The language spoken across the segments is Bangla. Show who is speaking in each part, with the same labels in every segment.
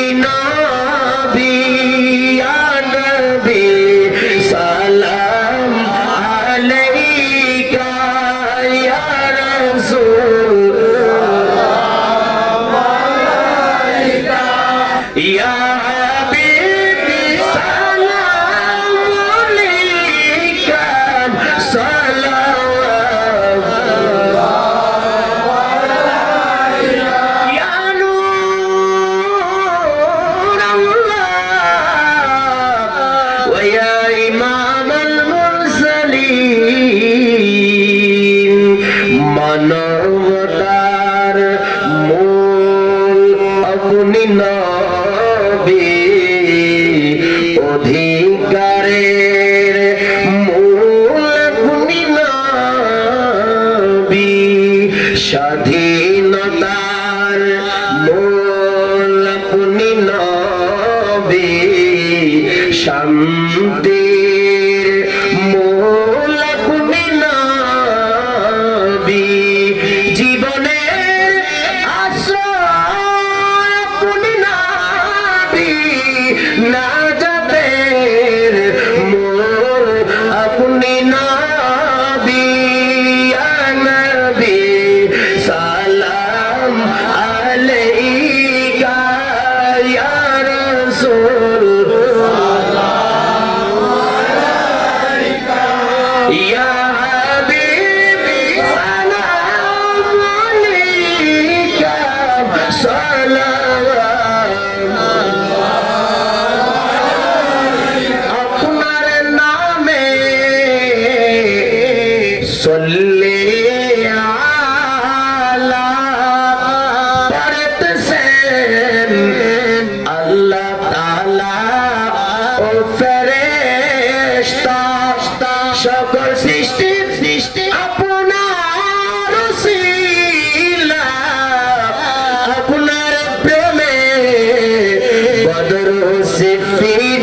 Speaker 1: আপনি নবী নবী। অধিকারের মূল আপনি নবী। স্বাধীনতার মূল নবী। শান্তির আপনি সল্লে আলা পড়তেছেন আল্লাহ তাআলা, ও ফেরেশতা, সকল সৃষ্টি সৃষ্টি আপনার উসিলা আপনার প্রেমে বদর সিফিন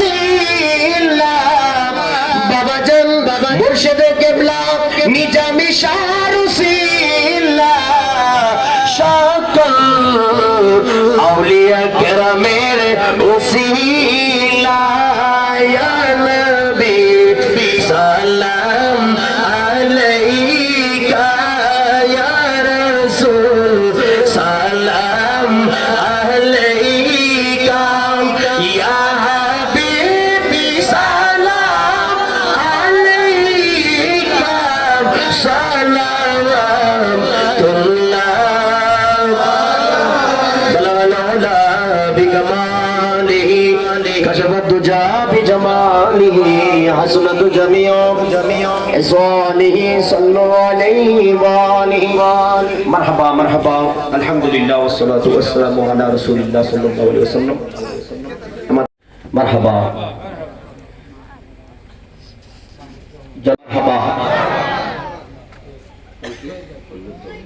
Speaker 1: শাহরুসিলা বাবা জান মুর্শিদ কেবলা নিজামি শাহরুসিলা সকল আউলিয়া কেরামের ওসিলা كشف الدجى بجماله حسنت جميع إصاله صلوا عليه وآله مرحبا مرحبا الحمد لله والصلاة والسلام على رسول الله صلى الله عليه وسلم مرحبا হাবা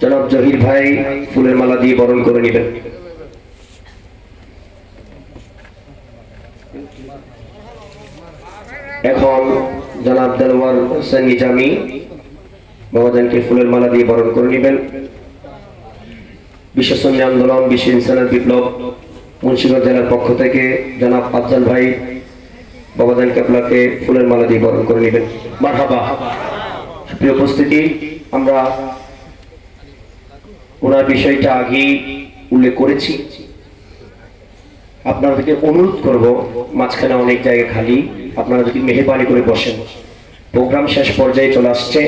Speaker 1: জনাব জহির ভাই ফুলের মালা দিয়ে বরণ করে নেবেন এখন জনাব দেলওয়ার হোসেন নিজামি বাবাজানকে ফুলের মালা দিয়ে বরণ করে নেবেন। বিশ্ব সন্নি আন্দোলন, বিশ্ব ইনসানের বিপ্লব, মুন্সিগঞ্জ জেলার পক্ষ থেকে জনাব আফজাল ভাই বাবাজান আপনাকে ফুলের মালা দিয়ে বরণ করে নেবেন। মারহাবা। প্রিয় উপস্থিতি, আমরা ওনার বিষয়টা আগেই উল্লেখ করেছি। আপনাদেরকে অনুরোধ করব, মাঝখানে অনেক জায়গা খালি। আপনারা যদি মেহরবানি করে বসেন প্রোগ্রাম শেষ পর্যায়ে চলে আসছে।